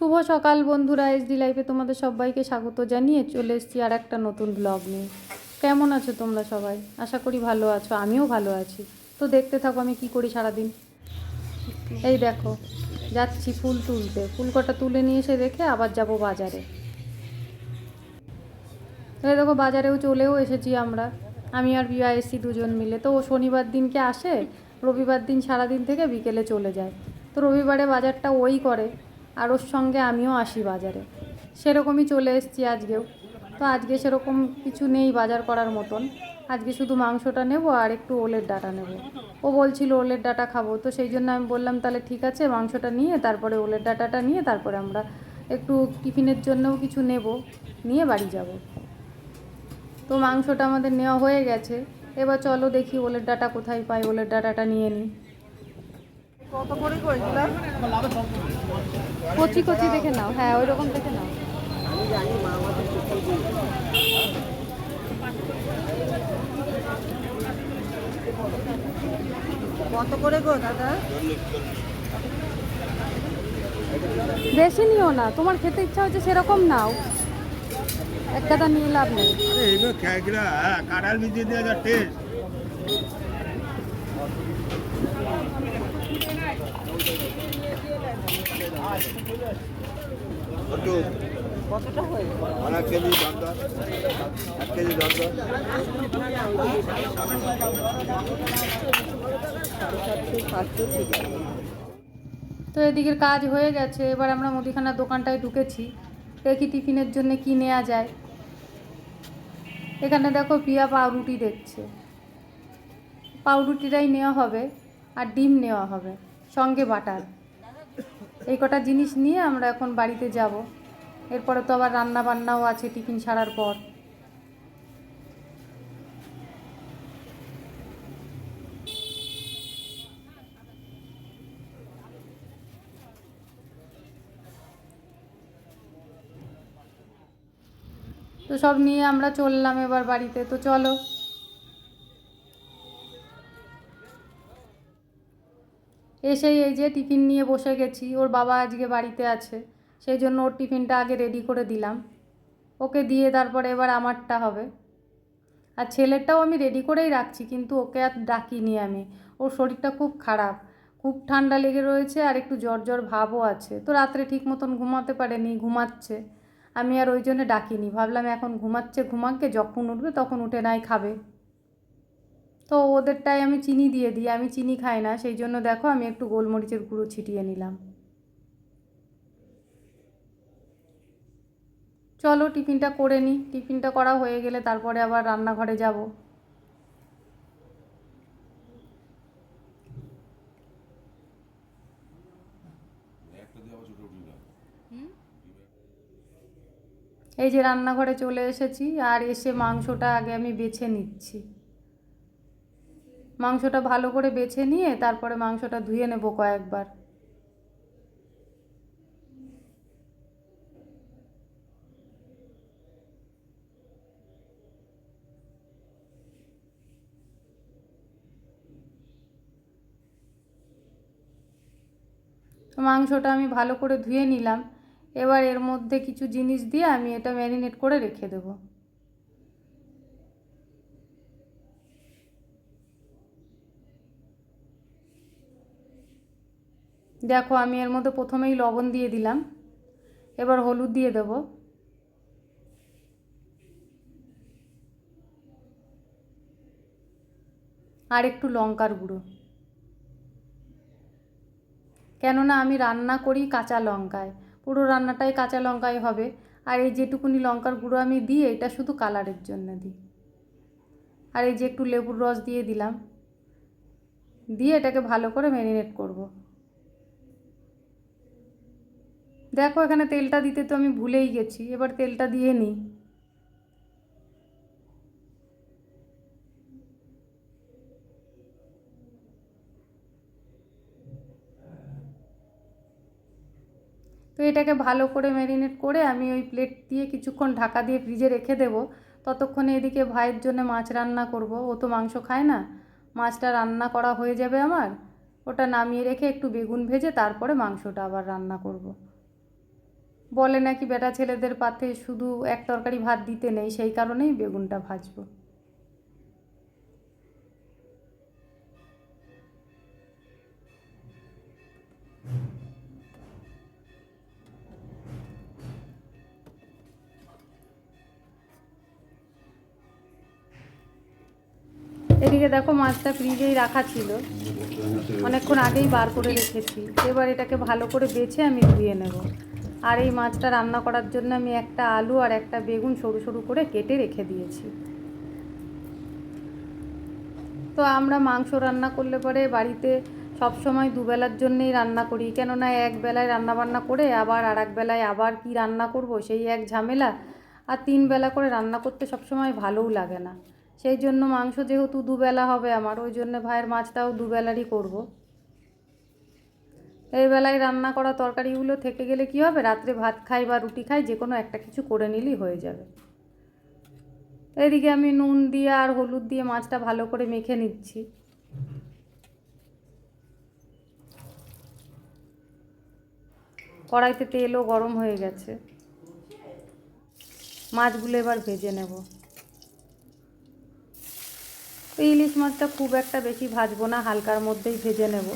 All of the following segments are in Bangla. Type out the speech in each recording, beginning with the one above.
শুভ সকাল বন্ধুরা এসডি লাইফে তোমাদের সবাইকে স্বাগত জানিয়ে চলে এসেছি আর একটা নতুন ব্লগ নিয়ে। কেমন আছো তোমরা সবাই? আশা করি ভালো আছো, আমিও ভালো আছি। তো দেখতে থাকো আমি কি করি সারাদিন। এই দেখো, যাচ্ছি ফুল তুলতে। ফুল কটা তুলে নিয়ে এসে রেখে আবার যাব বাজারে। এই দেখো, বাজারেও চলেও এসেছি আমরা। আমি আর বিয়া এসছি দুজন মিলে। তো ও শনিবার দিনকে আসে, রবিবার দিন সারাদিন থেকে বিকেলে চলে যায়। তো রবিবারে বাজারটা ওই করে। আর ওর সঙ্গে আমিও আসি বাজারে। সেরকমই চলে এসেছি আজকেও। তো আজকে সেরকম কিছু নেই বাজার করার মতন। আজকে শুধু মাংসটা নেব আর একটু ওলের ডাটা নেব। ও বলছিল ওলের ডাটা খাব। তো সেই জন্য আমি বললাম, তাহলে ঠিক আছে, মাংসটা নিয়ে তারপরে ওলের ডাটাটা নিয়ে তারপরে আমরা একটু টিফিনের জন্যও কিছু নেব। নিয়ে বাড়ি যাব। তো মাংসটা আমাদের নেওয়া হয়ে গেছে। এবার চলো দেখি ওলের ডাটা কোথায় পাই। ওলের ডাটাটা নিয়ে নিই। কত করে কচি কচি দেখে নাও। হ্যাঁ ওই রকম দেখে নাও। আমি জানি মা আমাদের চিকেন কত করে গো দাদা? বেশি নিও না তোমার খেতে ইচ্ছা হচ্ছে সেরকম নাও। এক গাদা নিয়ে লাভ নেই। কতটা হয়ে এক কেজি দরকার এক কেজি দরকার সাতশো সাতশো ঠিক আছে তো এদিকের কাজ হয়ে গেছে এবার আমরা মুদিখানার দোকানটায় ঢুকেছি। দেখি টিফিনের জন্য কি নেওয়া যায়? এখানে দেখো পিয়া পাউরুটি দেখছে। পাউরুটিটাই নেওয়া হবে আর ডিম নেওয়া হবে সঙ্গে বাটার। এই কটা জিনিস নিয়ে আমরা এখন বাড়িতে যাব। এরপরে তো আবার রান্না বান্নাও আছে টিফিন ছাড়ার পর। তো সব নিয়ে আমরা চললাম এবার বাড়িতে। তো চলো। এসেই এই যে টিফিন নিয়ে বসে গেছি, ওর বাবা আজকে বাড়িতে আছে, সেই জন্য ওর টিফিনটা আগে রেডি করে দিলাম। ওকে দিয়ে তারপরে এবার আমারটা হবে। আর ছেলেরটাও আমি রেডি করেই রাখছি, কিন্তু ওকে আর ডাকিনি আমি। ওর শরীরটা খুব খারাপ, খুব ঠান্ডা লেগে রয়েছে আর একটু জ্বর জ্বর ভাবও আছে। তো রাত্রে ঠিক মতন ঘুমাতে পারেনি, ঘুমাচ্ছে। আমি আর ওই জন্য ডাকিনি, ভাবলাম এখন ঘুমাচ্ছে, ঘুমাকে যখন উঠবে তখন উঠে নাই, খাবে। তো ওদেরটাই আমি চিনি দিয়ে দিই। আমি চিনি খাই না, সেই জন্য দেখো আমি একটু গোলমরিচের গুঁড়ো ছিটিয়ে নিলাম। চলো টিফিনটা করে নিই টিফিনটা করা হয়ে গেলে তারপরে আবার রান্নাঘরে যাব। এই যে রান্নাঘরে চলে এসেছি আর এসে মাংসটা আগে আমি বেছে নিচ্ছি। মাংসটা ভালো করে বেছে নিয়ে তারপরে মাংসটা ধুয়ে নেব কয়েকবার। মাংসটা আমি ভালো করে ধুয়ে নিলাম। এবার এর মধ্যে কিছু জিনিস দিয়ে আমি এটা ম্যারিনেট করে রেখে দেবো। দেখো, আমি এর মধ্যে প্রথমেই লবণ দিয়ে দিলাম। এবার হলুদ দিয়ে দেবো। আর একটু লঙ্কার গুঁড়ো। কেননা আমি রান্না করি কাঁচা লঙ্কায়। পুরো রান্নাটাই কাঁচা লঙ্কায় হবে। আর এই যেটুকুনি লঙ্কার গুঁড়ো আমি দিই, এটা শুধু কালারের জন্য দিই। আর এই যে একটু লেবুর রস দিয়ে দিলাম। দিয়ে এটাকে ভালো করে ম্যারিনেট করব। দেখো, এখানে তেলটা দিতে তো আমি ভুলেই গেছি। এবার তেলটা দিয়ে নিই। তো এটাকে ভালো করে ম্যারিনেট করে আমি ওই প্লেট দিয়ে কিছুক্ষণ ঢাকা দিয়ে ফ্রিজে রেখে দেব। ততক্ষণে এদিকে ভাইয়ের জন্য মাছ রান্না করব। ও তো মাংস খায় না। মাছটা রান্না করা হয়ে যাবে আমার। ওটা নামিয়ে রেখে একটু বেগুন ভেজে তারপরে মাংসটা আবার রান্না করব। বলে নাকি বেটা ছেলেদের পাতে শুধু এক তরকারি ভাত দিতে নেই, সেই কারণেই বেগুনটা ভাজবো। এদিকে দেখো মাছটা ফ্রিজেই রাখা ছিল। অনেকক্ষণ আগেই বার করে রেখেছি। এবার এটাকে ভালো করে বেছে আমি ধুয়ে নেব। আর এই মাছটা রান্না করার জন্য আমি একটা আলু আর একটা বেগুন সরু সরু করে কেটে রেখে দিয়েছি। তো আমরা মাংস রান্না করলে পরে বাড়িতে সব সময় দুবেলার জন্যেই রান্না করি, কেননা এক বেলায় রান্না বান্না করে আবার আর এক বেলায় আবার কি রান্না করব সেই এক ঝামেলা, আর তিন বেলা করে রান্না করতে সব সময় ভালোও লাগে না। সেই জন্য মাংস যেহেতু দুবেলা হবে আমার, ওই জন্য ভাইয়ের মাছটাও দুবেলারই করব। এই বেলায় রান্না করা তরকারিগুলো থেকে গেলে কি হবে? রাত্রে ভাত খাই বা রুটি খাই, যে কোনো একটা কিছু করে নিলেই হয়ে যাবে। এদিকে আমি নুন দিয়ে আর হলুদ দিয়ে মাছটা ভালো করে মেখে নিচ্ছি। কড়াইতে তেলও গরম হয়ে গেছে। মাছগুলো এবার ভেজে নেব। ইলিশ মাছটা খুব একটা বেশি ভাজবো না, হালকার মধ্যেই ভেজে নেব।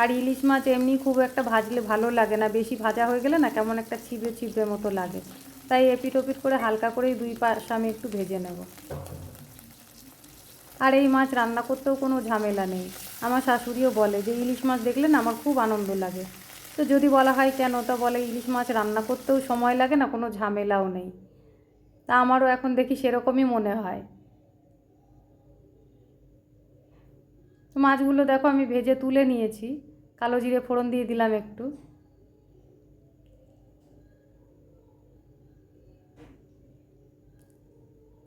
আর ইলিশ মাছ এমনি খুব একটা ভাজলে ভালো লাগে না। বেশি ভাজা হয়ে গেলে না কেমন একটা ছিপে ছিপে মতো লাগে। তাই এপিট ওপিট করে হালকা করেই দুই পাশ আমি একটু ভেজে নেব। আর এই মাছ রান্না করতেও কোনো ঝামেলা নেই। আমার শাশুড়িও বলে যে, ইলিশ মাছ দেখলে না আমার খুব আনন্দ লাগে। তো যদি বলা হয় কেন, তা বলে, ইলিশ মাছ রান্না করতেও সময় লাগে না, কোনো ঝামেলাও নেই। তা আমারও এখন দেখি সেরকমই মনে হয়। মাছগুলো দেখো আমি ভেজে তুলে নিয়েছি। কালো জিরে ফোড়ন দিয়ে দিলাম একটু।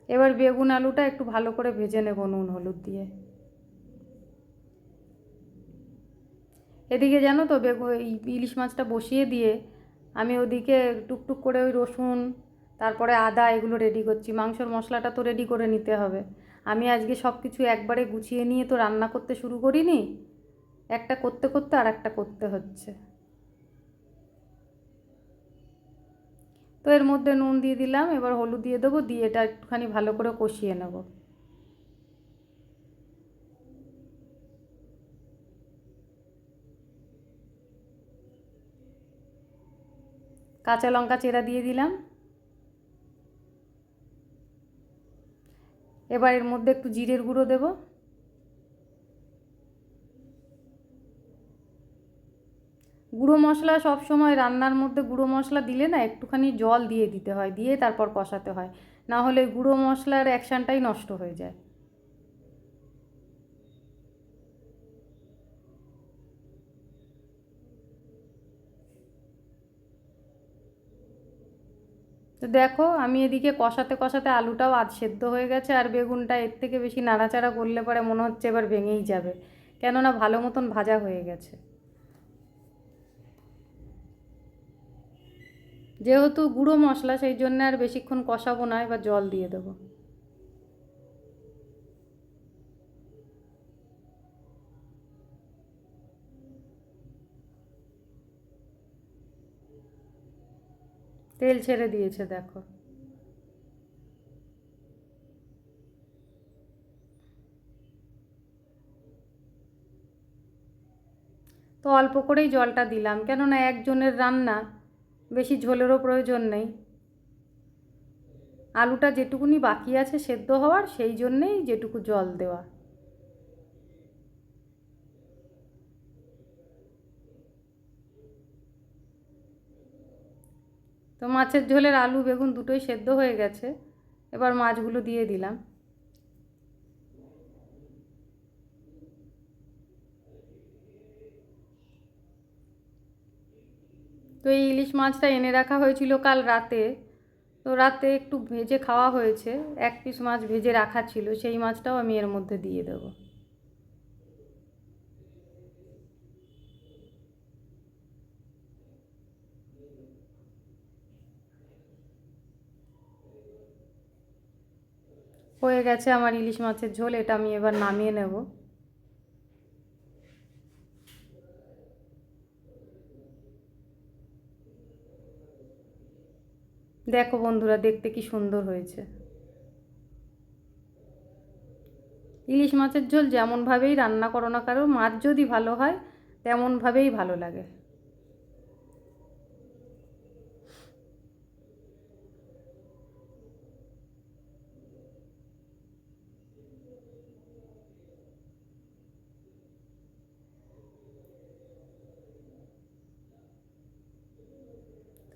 এবার বেগুন আলুটা একটু ভালো করে ভেজে নেব নুন, হলুদ দিয়ে। এদিকে জানো তো বেগু, এই ইলিশ মাছটা বসিয়ে দিয়ে আমি ওদিকে টুকটুক করে ওই রসুন, তারপরে আদা এগুলো রেডি করছি। মাংসর মশলাটা তো রেডি করে নিতে হবে। আমি আজকে সব কিছু একবারে গুছিয়ে নিয়ে তো রান্না করতে শুরু করিনি। একটা করতে করতে আর একটা করতে হচ্ছে। তো এর মধ্যে নুন দিয়ে দিলাম, এবার হলুদ দিয়ে দেবো, দিয়ে এটা একটুখানি ভালো করে কষিয়ে নেব। কাঁচা লঙ্কা চেরা দিয়ে দিলাম। এবার এর মধ্যে একটু জিরের গুঁড়ো দেব। গুঁড়ো মশলা সব সময় রান্নার মধ্যে গুঁড়ো মশলা দিলে না একটুখানি জল দিয়ে দিতে হয়, দিয়ে তারপর কষাতে হয়। না হলে গুঁড়ো মশলার অ্যাকশানটাই নষ্ট হয়ে যায়। তো দেখো, আমি এদিকে কষাতে কষাতে আলুটাও আধ সেদ্ধ হয়ে গেছে, আর বেগুনটা এর থেকে বেশি নাড়াচাড়া করলে পরে মনে হচ্ছে এবার ভেঙেই যাবে। কেননা ভালো মতন ভাজা হয়ে গেছে। যেহেতু গুঁড়ো মশলা, সেই জন্য আর বেশিক্ষণ কষাবো না, এবার জল দিয়ে দেবো। তেল ছেড়ে দিয়েছে, দেখো। তো অল্প করেই জলটা দিলাম, কেননা একজনের রান্না বেশি ঝোলেরও প্রয়োজন নেই। আলুটা যেটুকুনি বাকি আছে সেদ্ধ হওয়ার, সেই জন্যেই যেটুকু জল দেওয়া। তো মাছের ঝোলের আলু, বেগুন দুটোই সেদ্ধ হয়ে গেছে। এবার মাছগুলো দিয়ে দিলাম। তো এই ইলিশ মাছটা এনে রাখা হয়েছিল কাল রাতে। তো রাতে একটু ভেজে খাওয়া হয়েছে, এক পিস মাছ ভেজে রাখা ছিল, সেই মাছটাও আমি এর মধ্যে দিয়ে দেবো। হয়ে গেছে আমার ইলিশ মাছের ঝোল, এটা আমি এবার নামিয়ে নেব। দেখো বন্ধুরা, দেখতে কি সুন্দর হয়েছে। ইলিশ মাছের ঝোল যেমনভাবেই রান্না করো না কারও মাছ যদি ভালো হয়, তেমনভাবেই ভালো লাগে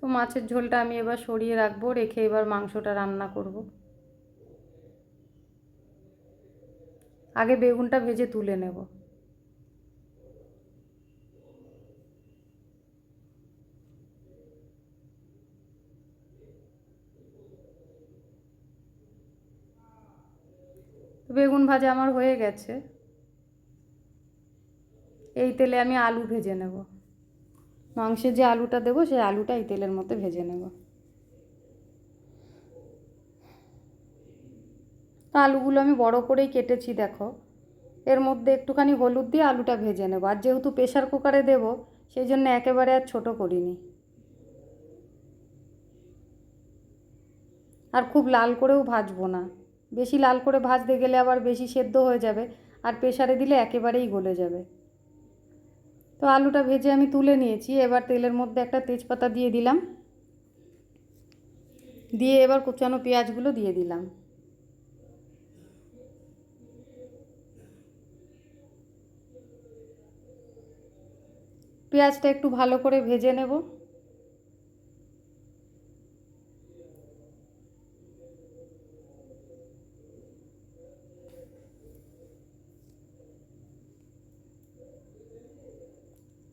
তো মাছের ঝোলটা আমি এবার সরিয়ে রাখব, রেখে এবার মাংসটা রান্না করব। আগে বেগুনটা ভেজে তুলে নেব। বেগুন ভাজা আমার হয়ে গেছে। এই তেলে আমি আলু ভেজে নেব। মাংসে যে আলুটা দেবো, সেই আলুটা এই তেলের মধ্যে ভেজে নেব। তো আলুগুলো আমি বড় করেই কেটেছি, দেখো। এর মধ্যে একটুখানি হলুদ দিয়ে আলুটা ভেজে নেব। আর যেহেতু প্রেশার কুকারে দেব, সেই জন্য একেবারে আর ছোটো করিনি। আর খুব লাল করেও ভাজবো না। বেশি লাল করে ভাজতে গেলে আবার বেশি সেদ্ধ হয়ে যাবে, আর প্রেশারে দিলে একেবারেই গলে যাবে। তো আলুটা ভেজে আমি তুলে নিয়েছি। এবার তেলের মধ্যে একটা তেজপাতা দিয়ে দিলাম। দিয়ে এবার কুচানো পেঁয়াজগুলো দিয়ে দিলাম। পেঁয়াজটা একটু ভালো করে ভেজে নেব।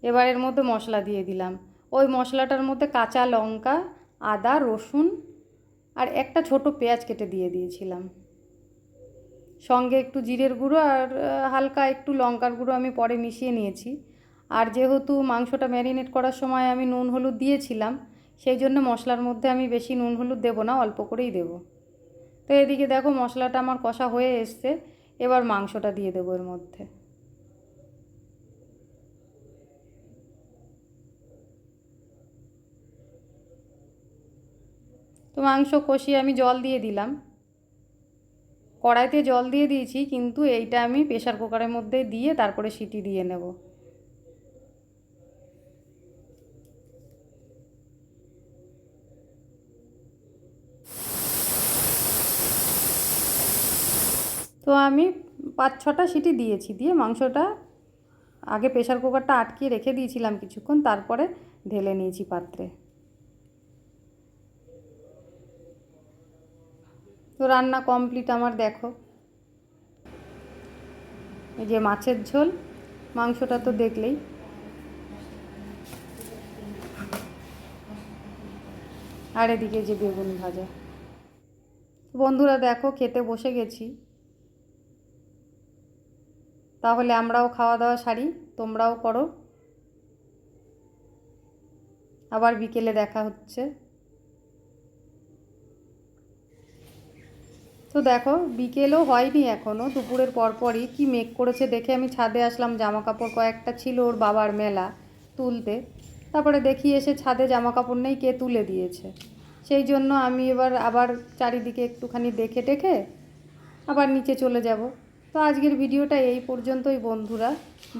এবার এর মধ্যে মশলা দিয়ে দিলাম। ওই মশলাটার মধ্যে কাঁচা লঙ্কা, আদা, রসুন আর একটা ছোট পেঁয়াজ কেটে দিয়ে দিয়েছিলাম। সঙ্গে একটু জিরের গুঁড়ো আর হালকা একটু লঙ্কার গুঁড়ো আমি পরে মিশিয়ে নিয়েছি। আর যেহেতু মাংসটা ম্যারিনেট করার সময় আমি নুন হলুদ দিয়েছিলাম, সেই জন্য মশলার মধ্যে আমি বেশি নুন হলুদ দেবো না, অল্প করেই দেবো। তো এদিকে দেখো মশলাটা আমার কষা হয়ে এসছে, এবার মাংসটা দিয়ে দেবো এর মধ্যে। তো মাংস কষিয়ে আমি জল দিয়ে দিলাম। কড়াইতে জল দিয়ে দিয়েছি, কিন্তু এইটা আমি প্রেশার কুকারের মধ্যে দিয়ে তারপরে সিটি দিয়ে নেব। তো আমি পাঁচ ছটা সিটি দিয়েছি, দিয়ে মাংসটা আগে প্রেশার কুকারটা আটকিয়ে রেখে দিয়েছিলাম কিছুক্ষণ, তারপরে ঢেলে নিয়েছি পাত্রে। রান্না কমপ্লিট আমার, দেখো। এই যে মাছের ঝোল, মাংসটা তো দেখলেই। আর এদিকে যে বেগুন ভাজা। বন্ধুরা দেখো, খেতে বসে গেছি। তাহলে আমরাও খাওয়া দাওয়া সারি, তোমরাও করো। আবার বিকেলে দেখা হচ্ছে। তো দেখো, বিকেলও হয়নি এখনও দুপুরের পরপরই। কি মেঘ করেছে দেখে আমি ছাদে আসলাম জামা কাপড় কয়েকটা ছিল ওর বাবার মেলা তুলতে। তারপরে দেখি এসে ছাদে জামা কাপড় নেই, কে তুলে দিয়েছে? সেই জন্য আমি এবার আবার চারিদিকে একটুখানি দেখে টেখে আবার নিচে চলে যাব। তো আজকের ভিডিওটা এই পর্যন্তই বন্ধুরা।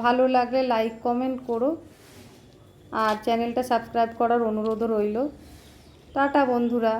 ভালো লাগলে লাইক কমেন্ট করো। আর চ্যানেলটা সাবস্ক্রাইব করার অনুরোধও রইল। টাটা বন্ধুরা।